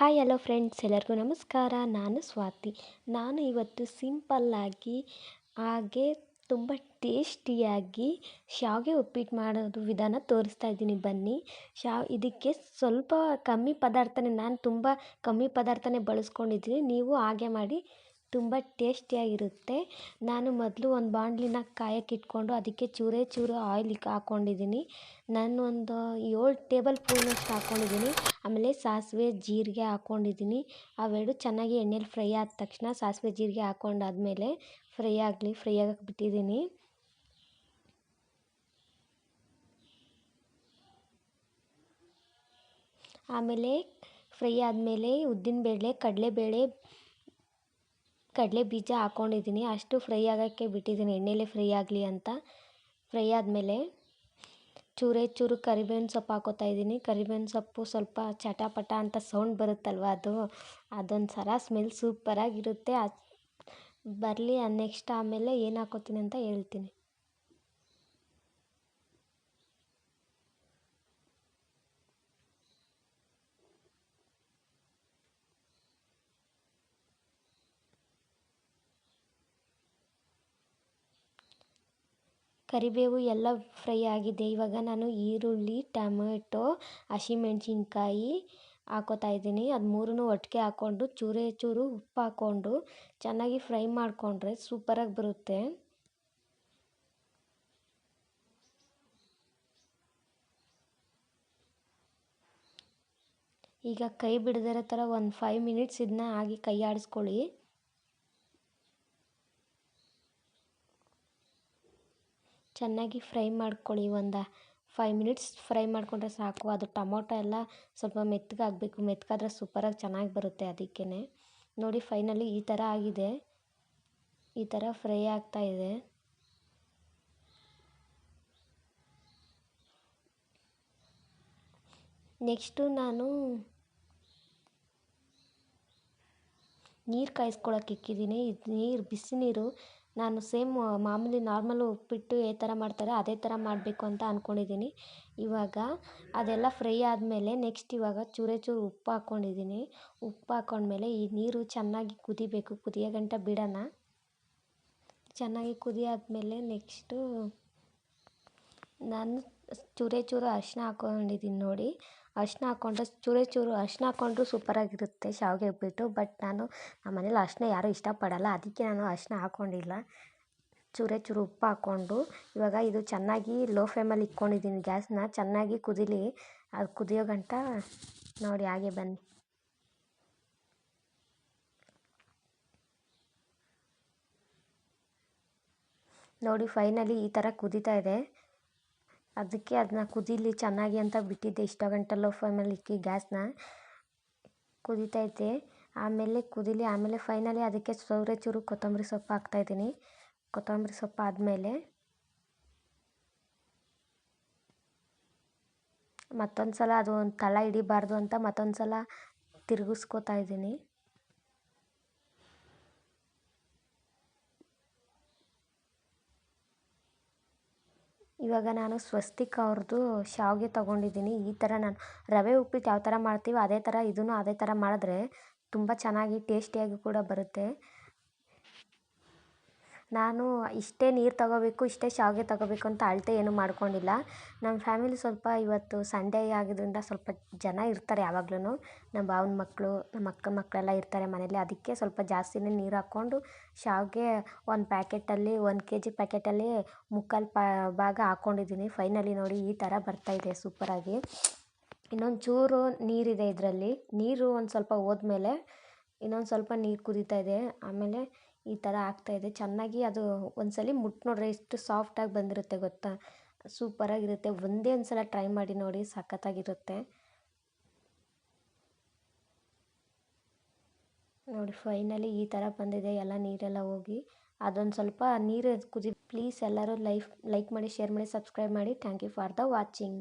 Hi, hello friends, ಎಲ್ಲರಿಗೂ ನಮಸ್ಕಾರ. ನಾನು ಸ್ವಾತಿ. ನಾನು ಇವತ್ತು ಸಿಂಪಲ್ಲಾಗಿ ಹಾಗೆ ತುಂಬ ಟೇಸ್ಟಿಯಾಗಿ ಶಾವಿಗೆ ಉಪ್ಪಿಟ್ಟು ಮಾಡೋದು ವಿಧಾನ ತೋರಿಸ್ತಾ ಇದ್ದೀನಿ. ಬನ್ನಿ. ಶಾವ್ ಇದಕ್ಕೆ ಸ್ವಲ್ಪ ಕಮ್ಮಿ ಪದಾರ್ಥನೇ, ನಾನು ತುಂಬ ಕಮ್ಮಿ ಪದಾರ್ಥನೇ ಬಳಸ್ಕೊಂಡಿದ್ದೀನಿ. ನೀವು ಹಾಗೆ ಮಾಡಿ ತುಂಬ ಟೇಸ್ಟಿಯಾಗಿರುತ್ತೆ. ನಾನು ಮೊದಲು ಒಂದು ಬಾಣಲಿನ ಕಾಯಕ್ಕೆ ಇಟ್ಕೊಂಡು ಅದಕ್ಕೆ ಚೂರೇ ಚೂರು ಆಯಿಲ್ ಹಾಕ್ಕೊಂಡಿದ್ದೀನಿ ನಾನು ಒಂದು ಏಳು ಟೇಬಲ್ ಸ್ಪೂನಷ್ಟು ಹಾಕ್ಕೊಂಡಿದ್ದೀನಿ ಆಮೇಲೆ ಸಾಸಿವೆ, ಜೀರಿಗೆ ಹಾಕ್ಕೊಂಡಿದ್ದೀನಿ ಅವೆರಡು ಚೆನ್ನಾಗಿ ಎಣ್ಣೆಲಿ ಫ್ರೈ ಆದ ತಕ್ಷಣ ಸಾಸಿವೆ, ಜೀರಿಗೆ ಹಾಕ್ಕೊಂಡಾದ್ಮೇಲೆ ಫ್ರೈ ಆಗಲಿ, ಫ್ರೈ ಆಗಕ್ಕೆ ಬಿಟ್ಟಿದ್ದೀನಿ. ಆಮೇಲೆ ಫ್ರೈ ಆದಮೇಲೆ ಉದ್ದಿನಬೇಳೆ, ಕಡಲೆಬೇಳೆ ಕಡಲೆ ಬೀಜ ಹಾಕ್ಕೊಂಡಿದ್ದೀನಿ ಅಷ್ಟು ಫ್ರೈ ಆಗೋಕ್ಕೆ ಬಿಟ್ಟಿದ್ದೀನಿ. ಎಣ್ಣೆಲೇ ಫ್ರೈ ಆಗಲಿ ಅಂತ. ಫ್ರೈ ಆದಮೇಲೆ ಚೂರೇ ಚೂರು ಕರಿಬೇವಿನ ಸೊಪ್ಪು ಹಾಕ್ಕೋತಾ ಇದ್ದೀನಿ. ಕರಿಬೇವಿನ ಸೊಪ್ಪು ಸ್ವಲ್ಪ ಚಟಪಟ ಅಂತ ಸೌಂಡ್ ಬರುತ್ತಲ್ವ ಅದು? ಅದೊಂದು ಸರ ಸ್ಮೆಲ್ ಸೂಪರಾಗಿರುತ್ತೆ ಅದು ಬರಲಿ ನೆಕ್ಸ್ಟ್ ಆಮೇಲೆ ಏನು ಹಾಕ್ಕೋತೀನಿ ಅಂತ ಹೇಳ್ತೀನಿ. ಕರಿಬೇವು ಎಲ್ಲ ಫ್ರೈ ಆಗಿದೆ. ಇವಾಗ ನಾನು ಈರುಳ್ಳಿ, ಟೊಮೆಟೊ, ಹಸಿಮೆಣ್ಸಿನ್ಕಾಯಿ ಹಾಕೋತಾ ಇದ್ದೀನಿ. ಅದು ಮೂರನ್ನೂ ಒಟ್ಟಿಗೆ ಹಾಕ್ಕೊಂಡು ಚೂರೇ ಚೂರು ಉಪ್ಪು ಹಾಕ್ಕೊಂಡು ಚೆನ್ನಾಗಿ ಫ್ರೈ ಮಾಡಿಕೊಂಡ್ರೆ ಸೂಪರಾಗಿ ಬರುತ್ತೆ. ಈಗ ಕೈ ಬಿಡದಿರೋ ಥರ ಒಂದು ಫೈವ್ ಮಿನಿಟ್ಸ್ ಇದನ್ನ ಹಾಗೆ ಕೈ ಆಡಿಸ್ಕೊಳ್ಳಿ. ಚೆನ್ನಾಗಿ ಫ್ರೈ ಮಾಡ್ಕೊಳ್ಳಿ, ಒಂದು ಫೈವ್ ಮಿನಿಟ್ಸ್ ಫ್ರೈ ಮಾಡಿಕೊಂಡ್ರೆ ಸಾಕು. ಅದು ಟೊಮೊಟೊ ಎಲ್ಲ ಸ್ವಲ್ಪ ಮೆತ್ತಗಾಗಬೇಕು ಮೆತ್ತಗಾದ್ರೆ ಸೂಪರಾಗಿ ಚೆನ್ನಾಗಿ ಬರುತ್ತೆ ಅದಕ್ಕೇ ನೋಡಿ ಫೈನಲಿ ಈ ಥರ ಆಗಿದೆ. ಈ ಥರ ಫ್ರೈ ಆಗ್ತಾ ಇದೆ. ನೆಕ್ಸ್ಟು ನಾನು ನೀರು ಕಾಯಿಸ್ಕೊಳಕ್ಕೆ ಇಕ್ಕಿದ್ದೀನಿ. ಇದು ನೀರು, ಬಿಸಿ ನೀರು ನಾನು ಸೇಮ್ ಮಾಮೂಲಿ ನಾರ್ಮಲ್ ಉಪ್ಪಿಟ್ಟು ಯಾವ ಥರ ಮಾಡ್ತಾರೆ, ಅದೇ ಥರ ಮಾಡಬೇಕು ಅಂತ ಅಂದ್ಕೊಂಡಿದ್ದೀನಿ ಇವಾಗ ಅದೆಲ್ಲ ಫ್ರೈ ಆದಮೇಲೆ ನೆಕ್ಸ್ಟ್ ಇವಾಗ ಚೂರೇ ಚೂರು ಉಪ್ಪು ಹಾಕ್ಕೊಂಡಿದ್ದೀನಿ ಉಪ್ಪು ಹಾಕ್ಕೊಂಡ್ಮೇಲೆ ಈ ನೀರು ಚೆನ್ನಾಗಿ ಕುದಿಬೇಕು, ಕುದಿಯೋ ಗಂಟ ಬಿಡೋಣ. ಚೆನ್ನಾಗಿ ಕುದಿ ಆದಮೇಲೆ ನೆಕ್ಸ್ಟು ನಾನು ಚೂರೇ ಚೂರು ಅರಿಶಿನ ಹಾಕ್ಕೊಂಡಿದ್ದೀನಿ ನೋಡಿ. ಅರಿಶಿನ ಹಾಕ್ಕೊಂಡ್ರೆ ಚೂರೇ ಚೂರು ಅರಿಶಿನ ಹಾಕ್ಕೊಂಡ್ರೂ ಸೂಪರಾಗಿರುತ್ತೆ ಶಾವಿಗೆ ಉಪ್ಪಿಟ್ಟು ಬಟ್ ನಾನು ನಮ್ಮ ಮನೇಲಿ ಅರಿಶಿನ ಯಾರೂ ಇಷ್ಟಪಡಲ್ಲ. ಅದಕ್ಕೆ ನಾನು ಅರಿಶಿನ ಹಾಕ್ಕೊಂಡಿಲ್ಲ ಚೂರೇ ಚೂರು ಉಪ್ಪು ಹಾಕ್ಕೊಂಡು. ಇವಾಗ ಇದು ಚೆನ್ನಾಗಿ ಲೋ ಫ್ಲೇಮಲ್ಲಿ ಇಟ್ಕೊಂಡಿದ್ದೀನಿ ಗ್ಯಾಸ್ನ ಚೆನ್ನಾಗಿ ಕುದೀಲಿ. ಅದು ಕುದಿಯೋ ಗಂಟ ನೋಡಿ ಹಾಗೆ ಬನ್ನಿ. ನೋಡಿ ಫೈನಲಿ ಈ ಥರ ಕುದೀತಾ ಇದೆ. ಅದಕ್ಕೆ ಅದನ್ನ ಕುದೀಲಿ ಚೆನ್ನಾಗಿ ಅಂತ ಬಿಟ್ಟಿದ್ದೆ. ಇಷ್ಟೋ ಗಂಟೆ ಲೋ ಫ್ಲೇಮಲ್ಲಿ ಇಕ್ಕಿ ಗ್ಯಾಸ್ನ ಕುದೀತೈತೆ ಆಮೇಲೆ ಕುದೀಲಿ, ಆಮೇಲೆ ಫೈನಲಿ ಅದಕ್ಕೆ ಸೌರೆ ಚೂರು ಕೊತ್ತಂಬರಿ ಸೊಪ್ಪು ಹಾಕ್ತಾಯಿದ್ದೀನಿ ಕೊತ್ತಂಬರಿ ಸೊಪ್ಪು ಆದಮೇಲೆ ಮತ್ತೊಂದು ಸಲ ಅದು ಒಂದು ತಳ ಹಿಡಿಬಾರ್ದು ಅಂತ ಮತ್ತೊಂದು ಸಲ ತಿರುಗಿಸ್ಕೋತಾ ಇದ್ದೀನಿ. ಇವಾಗ ನಾನು ಸ್ವಸ್ತಿಕ್ ಅವ್ರದ್ದು ಶಾವಿಗೆ ತೊಗೊಂಡಿದ್ದೀನಿ. ಈ ಥರ ನಾನು ರವೆ ಉಪ್ಪಿಟ್ಟು ಯಾವ ಥರ ಮಾಡ್ತೀವೋ ಅದೇ ಥರ ಇದೂ ಅದೇ ಥರ ಮಾಡಿದ್ರೆ ತುಂಬ ಚೆನ್ನಾಗಿ, ಟೇಸ್ಟಿಯಾಗಿ ಕೂಡ ಬರುತ್ತೆ. ನಾನು ಇಷ್ಟೇ ನೀರು ತಗೋಬೇಕು, ಇಷ್ಟೇ ಶಾವಿಗೆ ತಗೋಬೇಕು ಅಂತ ಅಳತೆ ಏನೂ ಮಾಡ್ಕೊಂಡಿಲ್ಲ. ನಮ್ಮ ಫ್ಯಾಮಿಲಿ ಸ್ವಲ್ಪ ಇವತ್ತು ಸಂಡೇ ಆಗಿದ್ದರಿಂದ ಸ್ವಲ್ಪ ಜನ ಇರ್ತಾರೆ ಯಾವಾಗ್ಲೂ ನಮ್ಮ ಭಾವನ ಮಕ್ಕಳು ನಮ್ಮ ಅಕ್ಕನ ಮಕ್ಕಳೆಲ್ಲ ಇರ್ತಾರೆ ಮನೇಲಿ ಅದಕ್ಕೆ ಸ್ವಲ್ಪ ಜಾಸ್ತಿನೇ ನೀರು ಹಾಕ್ಕೊಂಡು ಶಾವಿಗೆ ಒಂದು ಪ್ಯಾಕೆಟಲ್ಲಿ, ಒಂದು ಕೆ ಜಿ ಪ್ಯಾಕೆಟಲ್ಲಿ ಮುಕ್ಕಾಲು ಪಾ, ಭಾಗ ಹಾಕ್ಕೊಂಡಿದ್ದೀನಿ ಫೈನಲಿ ನೋಡಿ ಈ ಥರ ಬರ್ತಾಯಿದೆ ಸೂಪರಾಗಿ. ಇನ್ನೊಂದು ಚೂರು ನೀರಿದೆ ಇದರಲ್ಲಿ. ನೀರು ಒಂದು ಸ್ವಲ್ಪ ಹೋದ್ಮೇಲೆ ಇನ್ನೊಂದು ಸ್ವಲ್ಪ ನೀರು ಕುದೀತಾ ಇದೆ. ಆಮೇಲೆ ಈ ಥರ ಆಗ್ತಾಯಿದೆ ಚೆನ್ನಾಗಿ ಅದು ಒಂದ್ಸಲ ಮುಟ್ಟಿ ನೋಡ್ರೆ ಎಷ್ಟು ಸಾಫ್ಟಾಗಿ ಬಂದಿರುತ್ತೆ ಗೊತ್ತಾ? ಸೂಪರಾಗಿರುತ್ತೆ ಒಂದೇ ಒಂದು ಸಲ ಟ್ರೈ ಮಾಡಿ ನೋಡಿ ಸಖತ್ತಾಗಿರುತ್ತೆ. ನೋಡಿ ಫೈನಲಿ ಈ ಥರ ಬಂದಿದೆ. ಎಲ್ಲ ನೀರೆಲ್ಲ ಹೋಗಿ ಅದೊಂದು ಸ್ವಲ್ಪ ನೀರು ಕುದಿ ಪ್ಲೀಸ್ ಎಲ್ಲರೂ ಲೈಫ್ ಲೈಕ್ ಮಾಡಿ ಶೇರ್ ಮಾಡಿ ಸಬ್ಸ್ಕ್ರೈಬ್ ಮಾಡಿ. Thank you for the watching